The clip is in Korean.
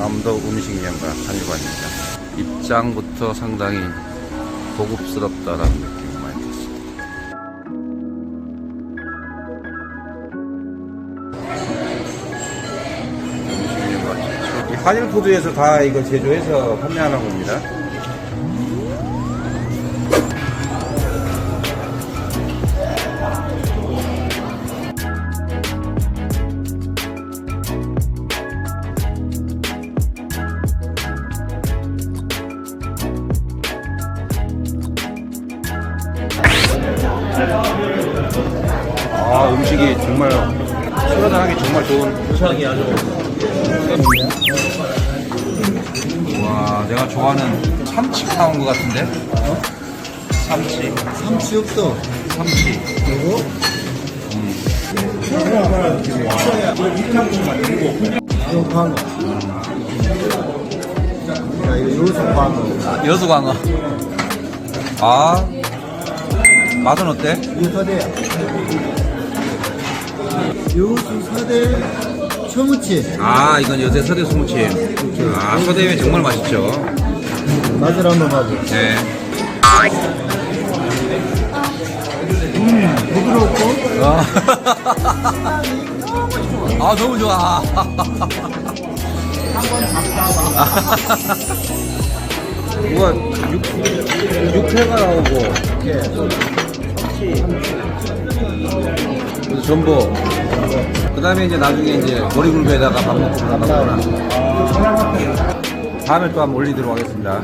남도 음식연가 한일관입니다. 입장부터 상당히 고급스럽다라는 느낌이 많이 들었습니다. 음식연가 이 한일푸드에서 다 이거 제조해서 판매하는 겁니다. 음식이 정말 시원하기 정말 좋은 고창이 아주 와 내가 좋아하는 참치 나온 것 같은데 참치 삼치 없어. 참치 그리고 이거 광어. 자, 이거 요수 광어. 여수 광어 아 맛은 어때? 이거 서대야. 요수 서대 초무치. 아 이건 요새 서대 소무침. 아 서대회 정말 맛있죠. 맛을 한번 봐줘. 네. 부드럽고? 아, 아 너무 좋아. 우와 육, 육회가 나오고. 이렇게. 그래서 전복 그 다음에 이제 나중에 이제 머리굴배에다가 밥 먹고 올라가거나. 다음에 또 한번 올리도록 하겠습니다.